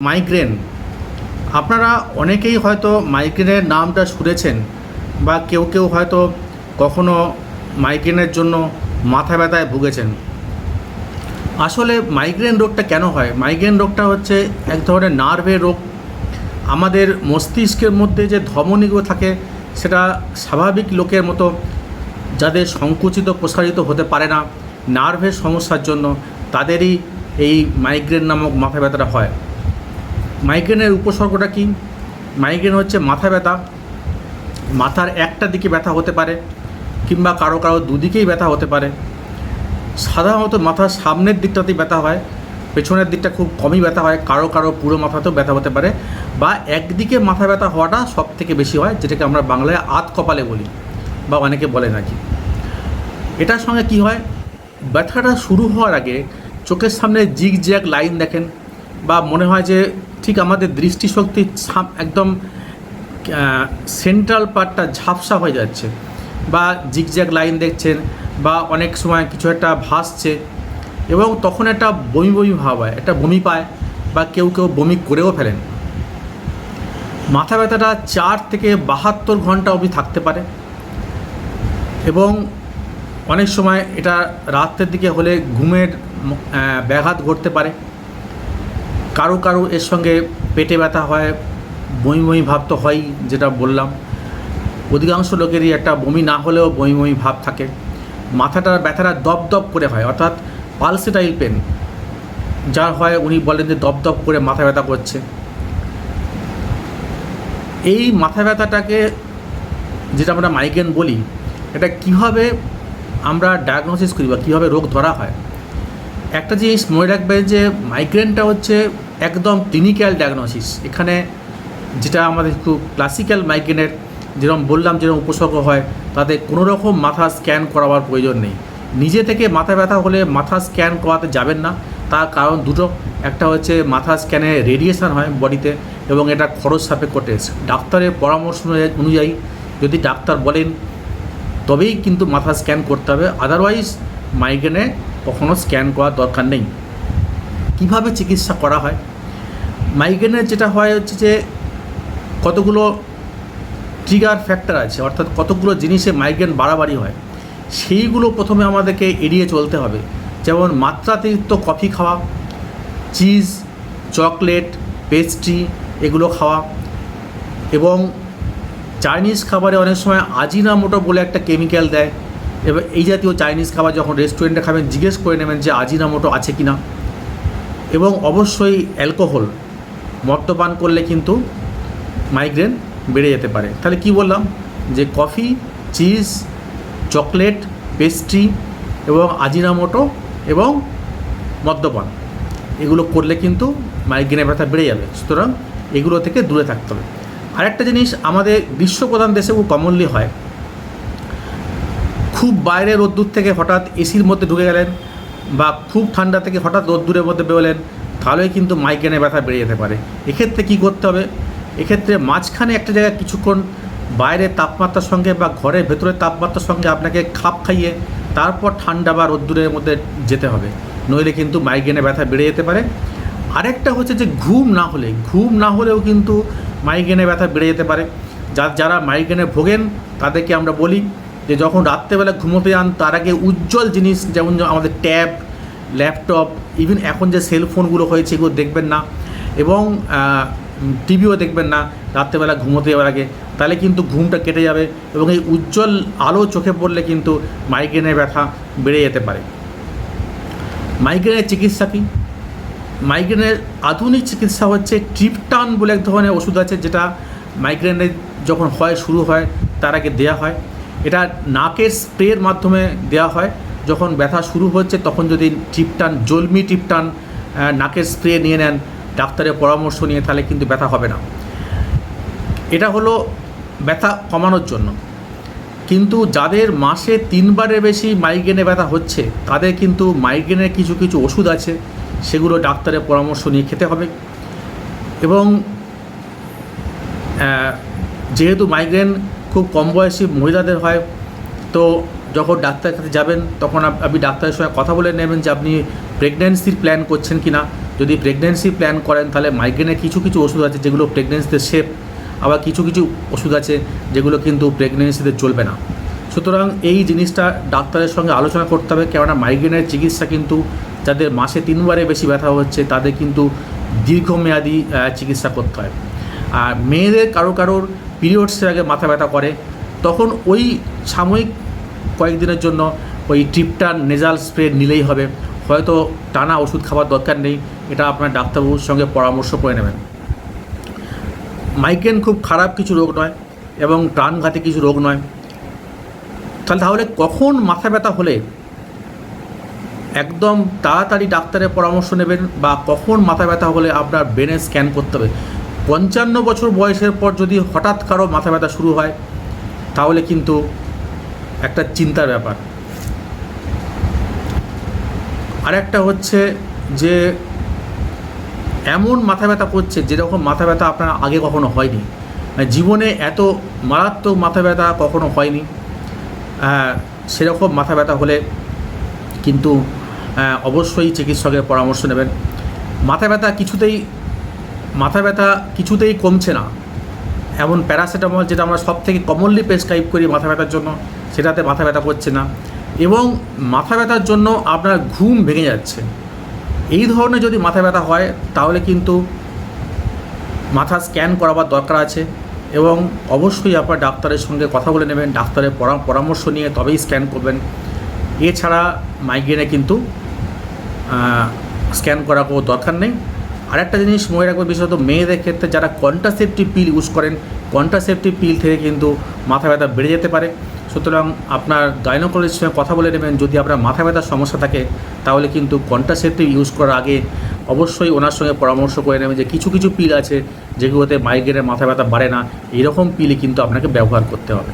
Migraine আপনারা অনেকেই হয়তো মাইগ্রেনের নামটা শুনেছেন বা কেউ কেউ হয়তো কখনো মাইগ্রেনের জন্য মাথা ব্যথায় ভুগেছেন। আসলে মাইগ্রেন রোগটা কেন হয়? মাইগ্রেন রোগটা হচ্ছে এক ধরনের নার্ভের রোগ। আমাদের মস্তিষ্কের মধ্যে যে ধমনীগুলো থাকে, সেটা স্বাভাবিক লোকের মতো যাদের সংকুচিত, প্রসারিত হতে পারে না নার্ভের সমস্যার জন্য তাদেরই এই মাইগ্রেন নামক মাথা ব্যথাটা হয়। মাইগ্রেনের উপসর্গটা কি? মাইগ্রেন হচ্ছে মাথা ব্যথা। মাথার একটা দিকে ব্যথা হতে পারে, কিংবা কারও কারও দুদিকেই ব্যথা হতে পারে। সাধারণত মাথার সামনের দিকটাতেই ব্যথা হয়, পেছনের দিকটা খুব কমই ব্যথা হয়, কারও কারও পুরো মাথাতেও ব্যথা হতে পারে, বা একদিকে মাথা ব্যথা হওয়াটা সব থেকে বেশি হয়, যেটাকে আমরা বাংলায় আত কপালে বলি, বা অনেকে বলে নাকি। এটার সঙ্গে কি হয়? ব্যথাটা শুরু হওয়ার আগে চোখের সামনে জিগ জ্যাগ লাইন দেখেন বা মনে হয় যে ঠিক আমাদের দৃষ্টিশক্তি একদম সেন্ট্রাল পার্টটা ঝাপসা হয়ে যাচ্ছে বা জিগজ্যাগ লাইন দেখছেন বা অনেক সময় কিছু একটা ভাসছে এবং তখন একটা বমি বমি ভাব হয়, একটা বমি পায় বা কেউ কেউ বমি করেও ফেলেন। মাথা ব্যথাটা চার থেকে বাহাত্তর ঘণ্টা অবধি থাকতে পারে এবং অনেক সময় এটা রাত্রের দিকে হলে ঘুমের ব্যাঘাত ঘটতে পারে। কারও কারও এর সঙ্গে পেটে ব্যথা হয়, বমি বমি ভাব তো হয়ই, যেটা বললাম। অধিকাংশ লোকেরই একটা বমি না হলেও বমি বমি ভাব থাকে। মাথাটার ব্যথাটা দপ দপ করে হয়, অর্থাৎ পালসেটাইল পেন যার হয় উনি বলেন যে দপ দপ করে মাথা ব্যথা করছে। এই মাথা ব্যথাটাকে, যেটা আমরা মাইগ্রেন বলি, এটা কীভাবে আমরা ডায়াগনোসিস করি বা কীভাবে রোগ ধরা হয়? একটা জিনিস মনে রাখবেন যে মাইগ্রেনটা হচ্ছে একদম ক্লিনিক্যাল ডায়াগনোসিস এখানে যেটা আমাদের খুব ক্লাসিক্যাল মাইগ্রেনের যেরকম বললাম, যেরকম উপসর্গ হয়, তাতে কোনো রকম মাথা স্ক্যান করাবার প্রয়োজন নেই। নিজে থেকে মাথা ব্যথা হলে মাথা স্ক্যান করাতে যাবেন না। তার কারণ দুটো। একটা হচ্ছে মাথা স্ক্যানে রেডিয়েশন হয় বডিতে এবং এটা খরচ সাপেক্ষ টেস্ট ডাক্তারের পরামর্শ অনুযায়ী- অনুযায়ী যদি ডাক্তার বলেন, তবেই কিন্তু মাথা স্ক্যান করতে হবে। আদারওয়াইজ মাইগ্রেনে কখনো স্ক্যান করার দরকার নেই। কীভাবে চিকিৎসা করা হয়? মাইগ্রেনের যেটা হয় হচ্ছে যে কতগুলো ট্রিগার ফ্যাক্টর আছে, অর্থাৎ কতগুলো জিনিসে মাইগ্রেন বাড়াবাড়ি হয়, সেইগুলো প্রথমে আমাদেরকে এড়িয়ে চলতে হবে। যেমন মাত্রাতিরিক্ত কফি খাওয়া চিজ চকলেট পেস্ট্রি এগুলো খাওয়া এবং চাইনিজ খাবারে অনেক সময় আজিনামোটো বলে একটা কেমিক্যাল দেয়। এবার এই জাতীয় চাইনিজ খাবার যখন রেস্টুরেন্টে খাবেন, জিজ্ঞেস করে নেবেন যে আজিনামোটো আছে কি না এবং অবশ্যই অ্যালকোহল মদ্যপান করলে কিন্তু মাইগ্রেন বেড়ে যেতে পারে। তাহলে কি বললাম? যে কফি চিজ চকলেট পেস্ট্রি এবং আজিনামোটো এবং মদ্যপান, এগুলো করলে কিন্তু মাইগ্রেনের ব্যথা বেড়ে যাবে। সুতরাং এগুলো থেকে দূরে থাকতে হবে। আরেকটা জিনিস আমাদের বিশ্বপ্রধান দেশে খুব কমনলি হয়। খুব বাইরে রোদ্দুর থেকে হঠাৎ এসির মধ্যে ঢুকে গেলেন বা খুব ঠান্ডা থেকে হঠাৎ রোদ্দুরের মধ্যে বেরোলেন। তাহলেই কিন্তু মাইগ্রেনের ব্যথা বেড়ে যেতে পারে। এক্ষেত্রে কী করতে হবে? এক্ষেত্রে মাঝখানে একটা জায়গায় কিছুক্ষণ বাইরের তাপমাত্রার সঙ্গে বা ঘরের ভেতরের তাপমাত্রার সঙ্গে আপনাকে খাপ খাইয়ে তারপর ঠান্ডা বা রোদ্দুরের মধ্যে যেতে হবে। নইলে কিন্তু মাইগ্রেনের ব্যথা বেড়ে যেতে পারে। আরেকটা হচ্ছে যে ঘুম না হলে, ঘুম না হলেও কিন্তু মাইগ্রেনের ব্যথা বেড়ে যেতে পারে। যা, যারা মাইগ্রেনে ভোগেন, তাদেরকে আমরা বলি যে যখন রাত্রেবেলা ঘুমোতে যান, তার আগে উজ্জ্বল জিনিস যেমন আমাদের ট্যাব ল্যাপটপ ইভেন এখন যে সেলফোনগুলো হয়েছে, এগুলো দেখবেন না। এবং টিভিও দেখবেন না। রাত্রেবেলা ঘুমোতে যাওয়ার আগে। তাহলে কিন্তু ঘুমটা কেটে যাবে এবং এই উজ্জ্বল আলো চোখে পড়লে কিন্তু মাইগ্রেনের ব্যথা বেড়ে যেতে পারে। মাইগ্রেনের চিকিৎসা কী? মাইগ্রেনের আধুনিক চিকিৎসা হচ্ছে ট্রিপটান বলে এক ধরনের ওষুধ আছে, যেটা মাইগ্রেনের যখন হয়, শুরু হয়, তার আগে দেওয়া হয়। এটা নাকের স্প্রের মাধ্যমে দেওয়া হয়। যখন ব্যথা শুরু হচ্ছে, তখন যদি টিপটান, জলমি টিপটান নাকের স্প্রে নিয়ে নেন, ডাক্তারের পরামর্শ নিয়ে, তাহলে কিন্তু ব্যথা হবে না। এটা হলো ব্যথা কমানোর জন্য। কিন্তু যাদের মাসে তিনবারের বেশি মাইগ্রেনে ব্যথা হচ্ছে, তাদের কিন্তু মাইগ্রেনের কিছু কিছু ওষুধ আছে, সেগুলো ডাক্তারের পরামর্শ নিয়ে খেতে হবে। এবং যেহেতু মাইগ্রেন খুব কম বয়সী মহিলাদের হয়, তো যখন ডাক্তারের কাছে যাবেন, তখন আপনি ডাক্তারের সঙ্গে কথা বলে নেবেন যে আপনি প্রেগন্যান্সির প্ল্যান করছেন কি না যদি প্রেগনেন্সি প্ল্যান করেন, তাহলে মাইগ্রেনের কিছু কিছু ওষুধ আছে যেগুলো প্রেগনেন্সিতে সেফ আবার কিছু কিছু ওষুধ আছে যেগুলো কিন্তু প্রেগনেন্সিতে চলবে না। সুতরাং এই জিনিসটা ডাক্তারের সঙ্গে আলোচনা করতে হবে, কেননা মাইগ্রেনের চিকিৎসা কিন্তু যাদের মাসে তিনবারে বেশি ব্যথা হচ্ছে, তাদের কিন্তু দীর্ঘমেয়াদী চিকিৎসা করতে হয়। আর মেয়েদের কারও কারোর পিরিয়ডসের আগে মাথা ব্যথা করে, তখন ওই সাময়িক কয়েকদিনের জন্য ওই ট্রিপটার নেজাল স্প্রে নিলেই হবে। হয়তো টানা ওষুধ খাওয়ার দরকার নেই, এটা আপনার ডাক্তারবাবুর সঙ্গে পরামর্শ করে নেবেন। মাইগ্রেন খুব খারাপ কিছু রোগ নয় এবং প্রাণঘাতী কিছু রোগ নয়। তাহলে তাহলে কখন মাথা ব্যথা হলে একদম তাড়াতাড়ি ডাক্তারের পরামর্শ নেবেন বা কখন মাথা ব্যথা হলে আপনার ব্রেনে স্ক্যান করতে হবে? পঞ্চান্ন বছর বয়সের পর যদি হঠাৎ কারও মাথা ব্যথা শুরু হয়, তাহলে কিন্তু একটা চিন্তার ব্যাপার। আরেকটা হচ্ছে যে এমন মাথা ব্যথা করছে যেরকম মাথা ব্যথা আপনার আগে কখনো হয়নি। মানে জীবনে এত মারাত্মক মাথা ব্যথা কখনো হয়নি। আহ, সেরকম মাথা ব্যথা হলে কিন্তু আহ, অবশ্যই চিকিৎসকের পরামর্শ নেবেন। মাথা ব্যথা কিছুতেই মাথা ব্যথা কিছুতেই কমছে না। এমন প্যারাসিটামল যেটা আমরা সব থেকে কমনলি প্রেসক্রাইব করি মাথা ব্যথার জন্য, সেটাতে মাথা ব্যথা করছে না। এবং মাথা ব্যথার জন্য আপনার ঘুম ভেঙে যাচ্ছে। এই ধরনের যদি মাথা ব্যথা হয়, তাহলে কিন্তু মাথা স্ক্যান করাবার দরকার আছে এবং অবশ্যই আপনার ডাক্তারের সঙ্গে কথা বলে নেবেন, ডাক্তারের পরা- পরামর্শ নিয়ে তবেই স্ক্যান করবেন। এছাড়া মাইগ্রেনে কিন্তু স্ক্যান করার কোনো দরকার নেই। আরেকটা জিনিস মনে রাখবেন বিশেষত মেয়েদের ক্ষেত্রে যারা কন্ট্রাসেপটিভ পিল ইউজ করেন কন্ট্রাসেপটিভ পিল থেকে কিন্তু মাথা ব্যথা বেড়ে যেতে পারে। সুতরাং আপনার গাইনোকোলজিস্টের সঙ্গে কথা বলে নেবেন, যদি আপনার মাথা ব্যথার সমস্যা থাকে, তাহলে কিন্তু কন্ট্রাসেপটিভ ইউজ করার আগে অবশ্যই ওনার সঙ্গে পরামর্শ করে নেবেন যে কিছু কিছু পিল আছে যেগুলোতে মাইগ্রেনের মাথা ব্যথা বাড়ে না। এরকম পিলই কিন্তু আপনাকে ব্যবহার করতে হবে।